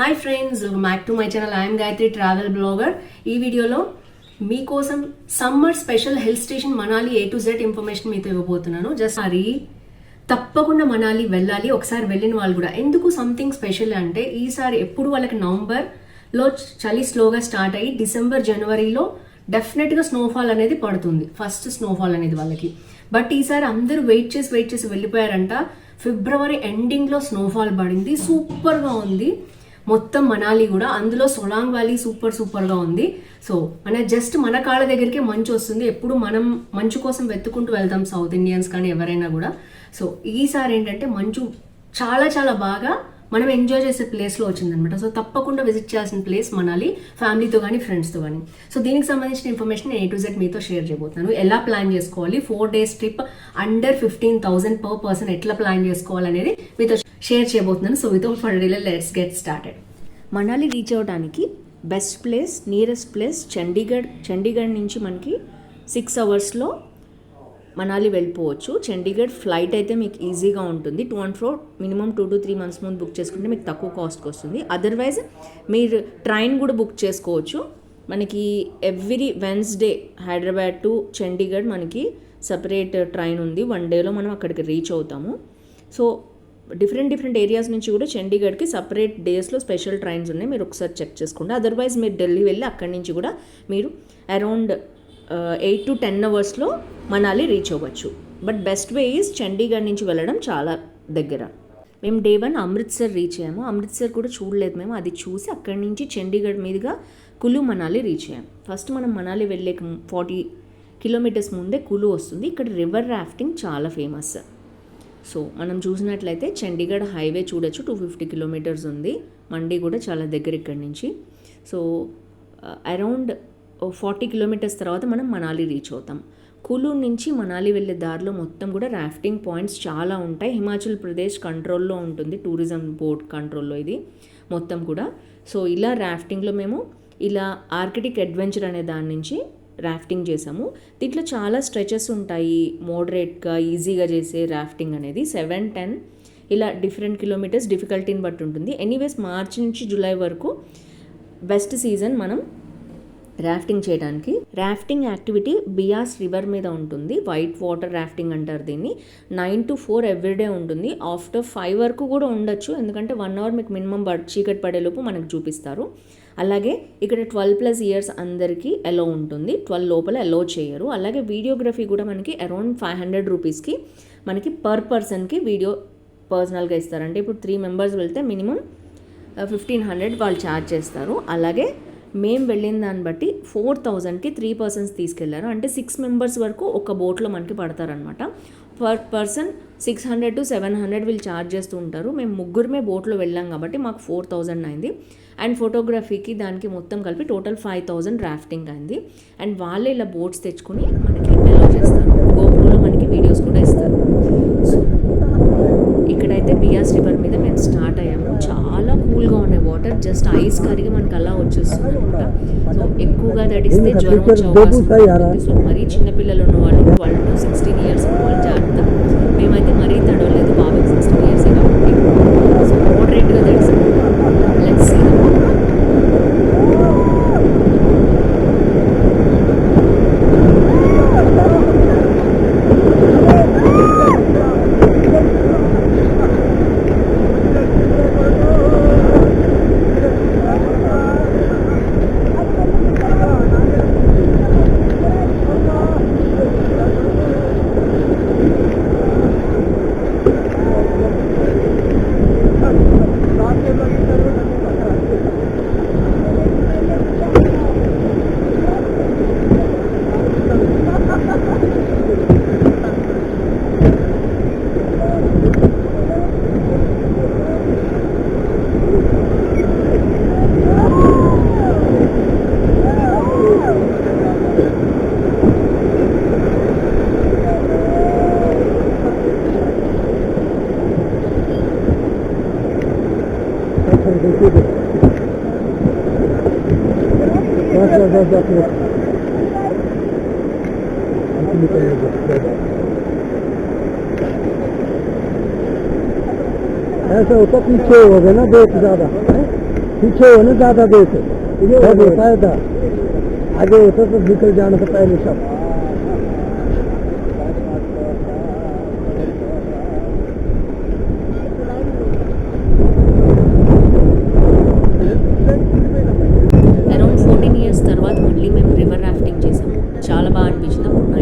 Hi friends Mac back to my channel I'm Gayatri travel blogger ఈ వీడియోలో మీకోసం summer special hill station Manali A to Z information మీతో ఇవ్వబోతున్నాను. Just sorry తప్పకుండా మనాలి వెళ్ళాలి. ఒకసారి వెళ్ళిన వాళ్ళు కూడా. ఎందుకు సంథింగ్ స్పెషల్ అంటే ఈసారి ఎప్పుడు వాళ్ళకి నవంబర్లో చలి స్లోగా స్టార్ట్ అయ్యి డిసెంబర్ జనవరిలో డెఫినెట్గా స్నోఫాల్ అనేది పడుతుంది. ఫస్ట్ స్నోఫాల్ అనేది వాళ్ళకి. బట్ ఈసారి అందరూ వెయిట్ చేసి వెయిట్ చేసి వెళ్ళిపోయారంట. ఫిబ్రవరి ఎండింగ్లో స్నోఫాల్ పడింది. సూపర్గా ఉంది. మొత్తం మనాలి కూడా అందులో సొలాంగ్ వ్యాలీ సూపర్ సూపర్గా ఉంది. సో మన జస్ట్ మన కాళ్ళ దగ్గరికి మంచు వస్తుంది. ఎప్పుడు మనం మంచు కోసం వెతుకుంటూ వెళ్తాం సౌత్ ఇండియన్స్ కానీ ఎవరైనా కూడా. సో ఈసారి ఏంటంటే మంచు చాలా చాలా బాగా మనం ఎంజాయ్ చేసే ప్లేస్లో వచ్చిందనమాట. సో తప్పకుండా విజిట్ చేయాల్సిన ప్లేస్ మనాలి ఫ్యామిలీతో కానీ ఫ్రెండ్స్తో కానీ సో దీనికి సంబంధించిన ఇన్ఫర్మేషన్ నేను ఏ టు జెడ్ మీతో షేర్ చేయబోతున్నాను. ఎలా ప్లాన్ చేసుకోవాలి? Four days trip under fifteen thousand per person ఎట్లా ప్లాన్ చేసుకోవాలనేది మీతో షేర్ చేయబోతున్నాను. So without for delay let's get started Manali reach అవ్వడానికి best place nearest place Chandigarh Chandigarh నుంచి మనకి సిక్స్ అవర్స్లో మనాలి వెళ్ళిపోవచ్చు. చండీగఢ్ ఫ్లైట్ అయితే మీకు ఈజీగా ఉంటుంది. Two and four minimum two to three months ముందు బుక్ చేసుకుంటే మీకు తక్కువ కాస్ట్కి వస్తుంది. అదర్వైజ్ మీరు ట్రైన్ కూడా బుక్ చేసుకోవచ్చు. మనకి every Wednesday Hyderabad to Chandigarh మనకి సపరేట్ ట్రైన్ ఉంది. వన్ డేలో మనం అక్కడికి రీచ్ అవుతాము. సో డిఫరెంట్ డిఫరెంట్ ఏరియాస్ నుంచి కూడా చండీగఢ్కి సపరేట్ డేస్లో స్పెషల్ ట్రైన్స్ ఉన్నాయి. మీరు ఒకసారి చెక్ చేసుకోండి. అదర్వైజ్ మీరు ఢిల్లీ వెళ్ళి అక్కడి నుంచి కూడా మీరు అరౌండ్ ఎయిట్ టు టెన్ అవర్స్లో మనాలి రీచ్ అవ్వచ్చు. But best way is Chandigarh నుంచి వెళ్ళడం చాలా దగ్గర. మేము డే వన్ అమృత్సర్ రీచ్ అయ్యాము. అమృత్సర్ కూడా చూడలేదు మేము. అది చూసి అక్కడి నుంచి చండీగఢ్ మీదుగా కులు మనాలి రీచ్ అయ్యాము ఫస్ట్ మనం మనాలి వెళ్ళే ఫార్టీ కిలోమీటర్స్ ముందే కులు వస్తుంది. ఇక్కడ రివర్ రాఫ్టింగ్ చాలా ఫేమస్ సో మనం చూసినట్లయితే చండీగఢ్ హైవే చూడొచ్చు. టూ ఫిఫ్టీ కిలోమీటర్స్ ఉంది. మండీ కూడా చాలా దగ్గర ఇక్కడి నుంచి. So around uh, forty kilometres తర్వాత మనం మనాలి రీచ్ అవుతాం. కులు నుంచి మనాలి వెళ్ళే దారిలో మొత్తం కూడా రాఫ్టింగ్ పాయింట్స్ చాలా ఉంటాయి. హిమాచల్ ప్రదేశ్ కంట్రోల్లో ఉంటుంది. టూరిజం బోర్డ్ కంట్రోల్లో ఇది మొత్తం కూడా. సో ఇలా రాఫ్టింగ్లో మేము ఇలా ఆర్కిటిక్ అడ్వెంచర్ అనే దాని నుంచి రాఫ్టింగ్ చేసాము. దీంట్లో చాలా స్ట్రెచెస్ ఉంటాయి. మోడరేట్గా ఈజీగా చేసే రాఫ్టింగ్ అనేది సెవెన్ టెన్ ఇలా డిఫరెంట్ కిలోమీటర్స్ డిఫికల్టీని బట్టి ఉంటుంది. ఎనీవేస్ మార్చి నుంచి జూలై వరకు బెస్ట్ సీజన్ మనం రాఫ్టింగ్ చేయడానికి. రాఫ్టింగ్ యాక్టివిటీ బియాస్ రివర్ మీద ఉంటుంది. వైట్ వాటర్ రాఫ్టింగ్ అంటారు దీన్ని. నైన్ టు ఫోర్ ఎవ్రీడే ఉంటుంది. ఆఫ్టర్ ఫైవ్ వరకు కూడా ఉండొచ్చు. ఎందుకంటే వన్ అవర్ మీకు మినిమం బడ్ చీకటి పడేలోపు మనకు చూపిస్తారు. అలాగే ఇక్కడ ట్వెల్వ్ ప్లస్ ఇయర్స్ అందరికీ ఎలో ఉంటుంది. ట్వెల్వ్ లోపల ఎలో చేయరు. అలాగే వీడియోగ్రఫీ కూడా మనకి అరౌండ్ ఫైవ్ హండ్రెడ్ రూపీస్కి మనకి పర్ పర్సన్కి వీడియో పర్సనల్గా ఇస్తారంటే ఇప్పుడు త్రీ మెంబర్స్ వెళ్తే మినిమం ఫిఫ్టీన్ హండ్రెడ్ వాళ్ళు ఛార్జ్ చేస్తారు. అలాగే మేము వెళ్ళిన దాన్ని బట్టి ఫోర్ థౌజండ్కి త్రీ పర్సన్స్ తీసుకెళ్ళారు. అంటే సిక్స్ మెంబర్స్ వరకు ఒక బోట్లో మనకి పడతారనమాట per person six hundred to seven hundred వీళ్ళు ఛార్జ్ చేస్తూ ఉంటారు. మేము ముగ్గురమే బోట్లో వెళ్ళాం కాబట్టి మాకు ఫోర్ థౌజండ్ అయింది. అండ్ ఫోటోగ్రఫీకి దానికి మొత్తం కలిపి టోటల్ ఫైవ్ థౌజండ్ రాఫ్టింగ్ అయింది. అండ్ వాళ్ళే ఇలా బోట్స్ తెచ్చుకుని మనకి ఎల్లో చేస్తారు. గోపులో మనకి వీడియోస్ కూడా ఇస్తారు. సో ఇక్కడైతే బియాస్ రివర్ మీద మేము స్టార్ట్ అయ్యాము. కూల్గా ఉన్నాయి వాటర్ జస్ట్ ఐస్ కరిగి మనకి అలా వచ్చేస్తుంది అనమాట. సో ఎక్కువగా తడిస్తే జ్వరం వచ్చే అవకాశం ఉంటుంది. సో మరీ చిన్నపిల్లలు ఉన్న వాళ్ళు ట్వెల్వ్ టు సిక్స్టీన్ ఇయర్స్ ఉన్న వాళ్ళు జాగ్రత్త. మేమైతే మరీ తడవలేదు బాబాకి సిక్స్టీన్ ఇయర్స్ కాబట్టి. సో మోడరేట్గా తడిసాము ऐसे होता पीछे हो गए ना देख ज़्यादा पीछे हो ना ज़्यादा देख से सब होता है आगे होता तो निकल जाना था पहले सब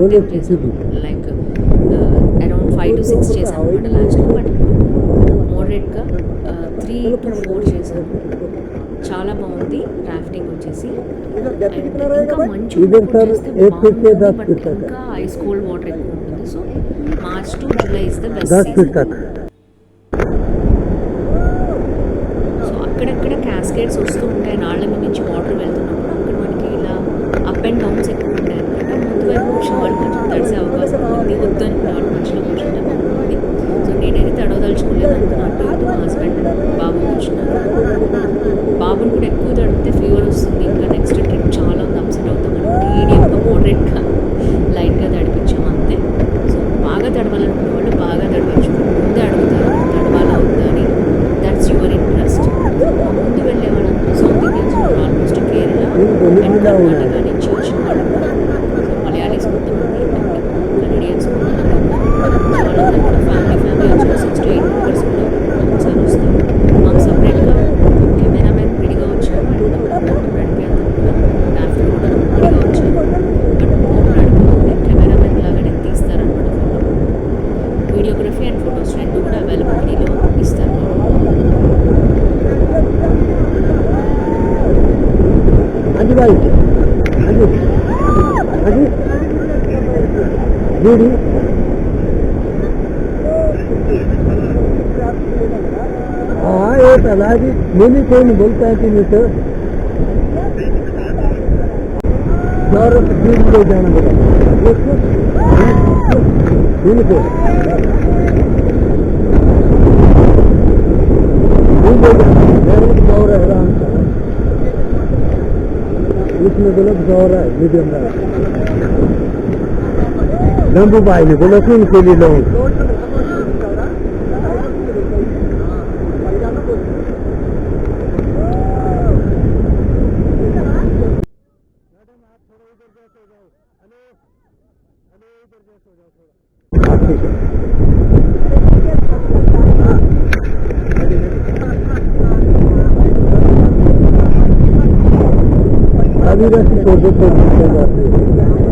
కంటెంప్ట్ చేసాం like around five to six చేసాం అనమాట లాస్ట్లో బట్ మోడరేట్గా త్రీ టు ఫోర్ చేసాం చాలా బాగుంది రాఫ్టింగ్ వచ్చేసి. ఇంకా మంచు బట్ ఇంకా ఐస్ కోల్డ్ వాటర్ ఎక్కువ ఉంటుంది. So March to July is best so అక్కడక్కడ క్యాస్కేడ్స్ వస్తూ ఉంటాయి. నాళ్ళ నుంచి వాటర్ వెళ్తున్నప్పుడు అక్కడ మనకి ఇలా అప్ అండ్ డౌన్ బాగా తడవాలనుకునే వాళ్ళు हाँ एक मिली कौन बोलता है कि मित्र सर दिन को जाना इसमें गलत दौरा है, मीडियम का Não do baile, coloquei um felilão. Adiós, por supuesto,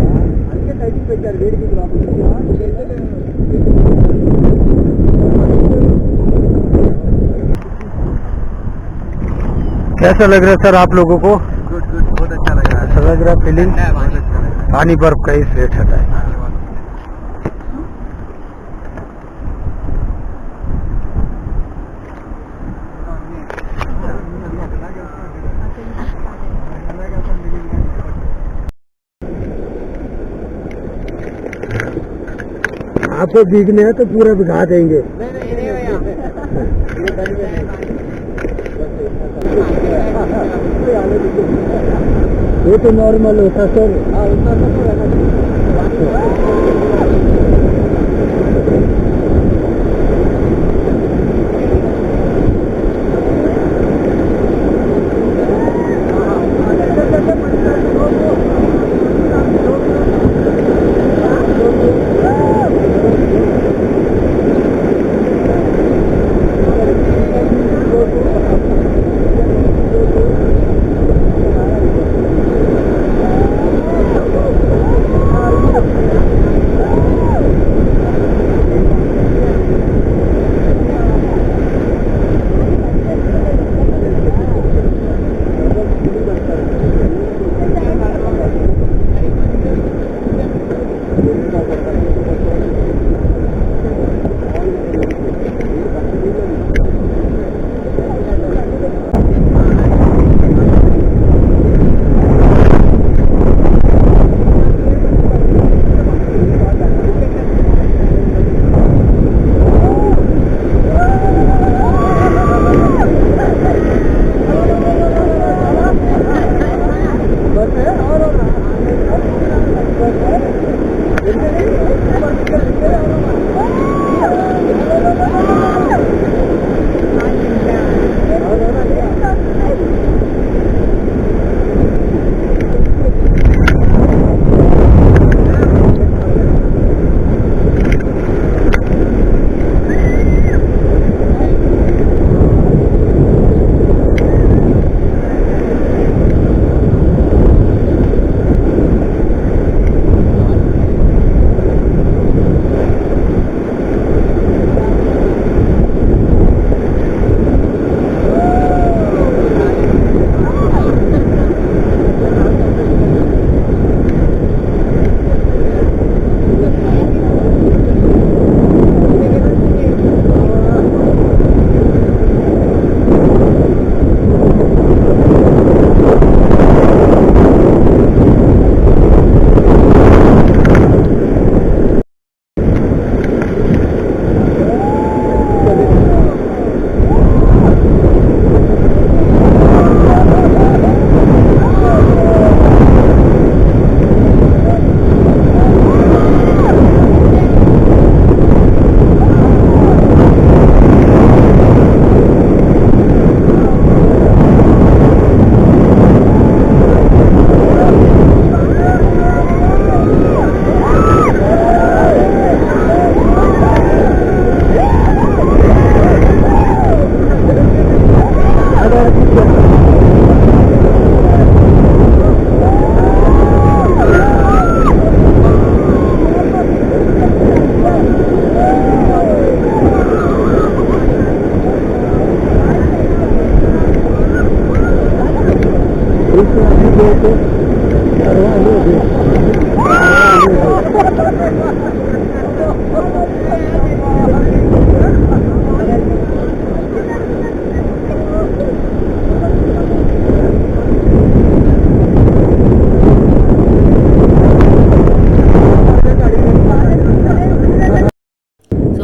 कैसा लग रहा है सर आप लोगों को? गुड गुड बहुत अच्छा लग रहा है। लग रहा है फीलिंग बहुत अच्छा लग रहा पानी बर्फ़ का ही सेट है है आपको बीकने हैं तो पूरा भिगा देंगे। ये तो नॉर्मल होता सर।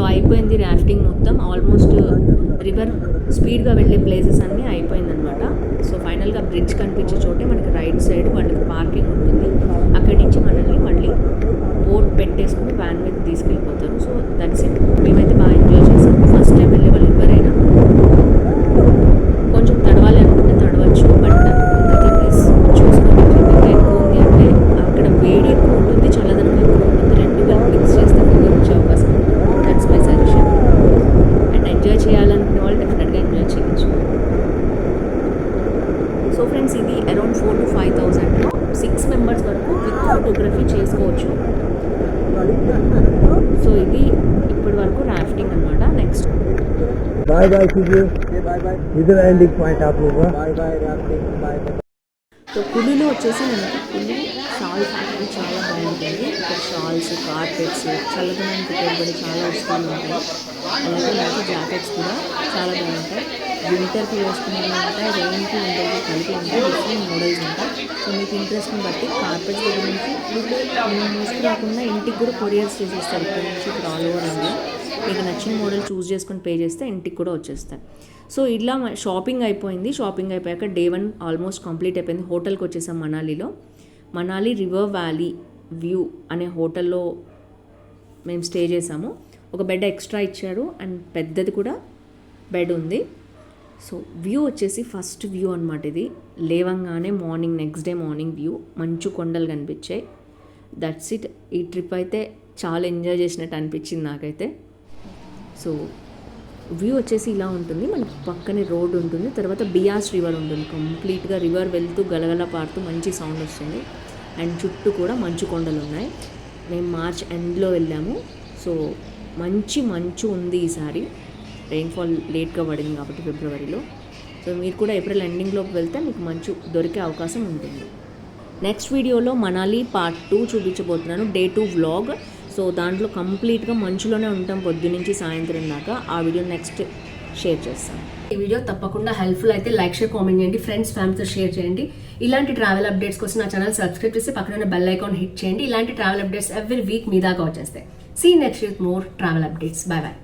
అయిపోయింది రాఫ్టింగ్ మొత్తం. ఆల్మోస్ట్ రివర్ స్పీడ్గా వెళ్ళే ప్లేసెస్ అన్నీ అయిపోయింది సో ఫైనల్గా బ్రిడ్జ్ కనిపించే చోటే మనకి రైట్ సైడ్ వాళ్ళకి పార్కింగ్ ఉంటుంది. అక్కడి నుంచి మనల్ని మళ్ళీ బోర్డ్ పెట్టేసుకుని వ్యాన్ మీద తీసుకెళ్ళిపోతారు. So that's it. మేమైతే బాగా ఎంజాయ్ చేసాము ఫస్ట్ టైం వెళ్ళే వాళ్ళు ఎవరైనా కొంచెం తడవాలి అనుకుంటే తడవచ్చు బట్ ద థింగ్ ఇస్ చూసుకుని ఇంకా ఎక్కువ ఉంది అంటే అక్కడ వేడి ఎక్కువ ఉంటుంది చల్లదనం ఎక్కువ ఉంటుంది రెండు కలిపి మిక్స్ చేస్తే ఫీవర్ వచ్చే అవకాశం ఉంటుంది that's my suggestion and enjoy చేయాలనుకునే వాళ్ళు డెఫినెట్గా ఎంజాయ్ చేయొచ్చు సో ఫ్రెండ్స్ ఇది అరౌండ్ ఫోర్ టు ఫైవ్ థౌజండ్లో సిక్స్ మెంబర్స్ వరకు విత్ ఫోటోగ్రఫీ చేసుకోవచ్చు సో ఇది ఇప్పటి వరకు రాఫ్టింగ్ అనమాట నెక్స్ట్ बाय बाय कीजिए बाय बाय इधर एंडिंग पॉइंट आप लोग का बाय बाय बाय సో కులీలో వచ్చేసి మనకి కులి షాల్ ఫ్యాక్టరీ చాలా బాగుంటుంది ఇక్కడ షాల్స్ కార్పెట్స్ చల్లదనానికి ఉపయోగపడి చాలా వస్తువులు ఉంటాయి అలాగే మనకి జాకెట్స్ కూడా చాలా బాగుంటాయి వింటర్కి వేసుకునేవి ఉంటాయి రెయిన్కి వింటర్కి కలిపి ఉంటాయి డిఫరెంట్ మోడల్స్ ఉంటాయి సో మీకు ఇంట్రెస్ట్ని బట్టి కార్పెట్స్ దగ్గర నుంచి మేము మోసుకురాకుండా ఇంటికి కూడా కొరియర్స్ చేసేస్తారు ఇక్కడ నుంచి ఇక్కడ ఆల్ ఓవర్ ఇండియా మీకు నచ్చిన మోడల్ చూస్ చేసుకుని పే చేస్తే ఇంటికి కూడా వచ్చేస్తాయి. సో ఇలా షాపింగ్ అయిపోయింది. షాపింగ్ అయిపోయాక డే వన్ ఆల్మోస్ట్ కంప్లీట్ అయిపోయింది. హోటల్కి వచ్చేసాం మనాలిలో. మనాలి రివర్ వ్యాలీ వ్యూ అనే హోటల్లో మేము స్టే చేసాము. ఒక బెడ్ ఎక్స్ట్రా ఇచ్చారు. అండ్ పెద్దది కూడా బెడ్ ఉంది. సో వ్యూ వచ్చేసి ఫస్ట్ వ్యూ అనమాట ఇది. లేవంగానే morning next day morning view. మంచు కొండలు కనిపించాయి. దట్స్ ఇట్ ఈ ట్రిప్ అయితే చాలా ఎంజాయ్ చేసినట్టు అనిపించింది నాకైతే. సో వ్యూ వచ్చేసి ఇలా ఉంటుంది. మన పక్కనే రోడ్ ఉంటుంది. తర్వాత బియాస్ రివర్ ఉంటుంది. కంప్లీట్గా రివర్ వెళ్తూ గలగల పాడుతూ మంచి సౌండ్ వస్తుంది. అండ్ చుట్టూ కూడా మంచు కొండలు ఉన్నాయి. మేము మార్చ్ ఎండ్లో వెళ్ళాము. సో మంచి మంచు ఉంది ఈసారి రెయిన్ఫాల్ లేట్గా పడింది కాబట్టి ఫిబ్రవరిలో. సో మీరు కూడా ఏప్రిల్ ఎండింగ్లోకి వెళ్తే మీకు మంచు దొరికే అవకాశం ఉంటుంది. నెక్స్ట్ వీడియోలో మనాలి పార్ట్ టూ చూపించబోతున్నాను. Day two vlog. సో దాంట్లో కంప్లీట్గా మంచులోనే ఉంటాం పొద్దునుంచి సాయంత్రం దాకా. ఆ వీడియో నెక్స్ట్ షేర్ చేస్తాను. ఈ వీడియో తప్పకుండా హెల్ప్ఫుల్ అయితే లైక్ షేర్ కామెంట్ చేయండి. ఫ్రెండ్స్ ఫ్యామిలీతో షేర్ చేయండి. ఇలాంటి ట్రావెల్ అప్డేట్స్ కోసం నా ఛానల్ సబ్స్క్రైబ్ చేసి పక్కన ఉన్న బెల్ ఐకాన్ హిట్ చేయండి. ఇలాంటి ట్రావెల్ అప్డేట్స్ ఎవ్రీ వీక్ మీ దాకా వచ్చేస్తాయి. See next with more travel updates bye bye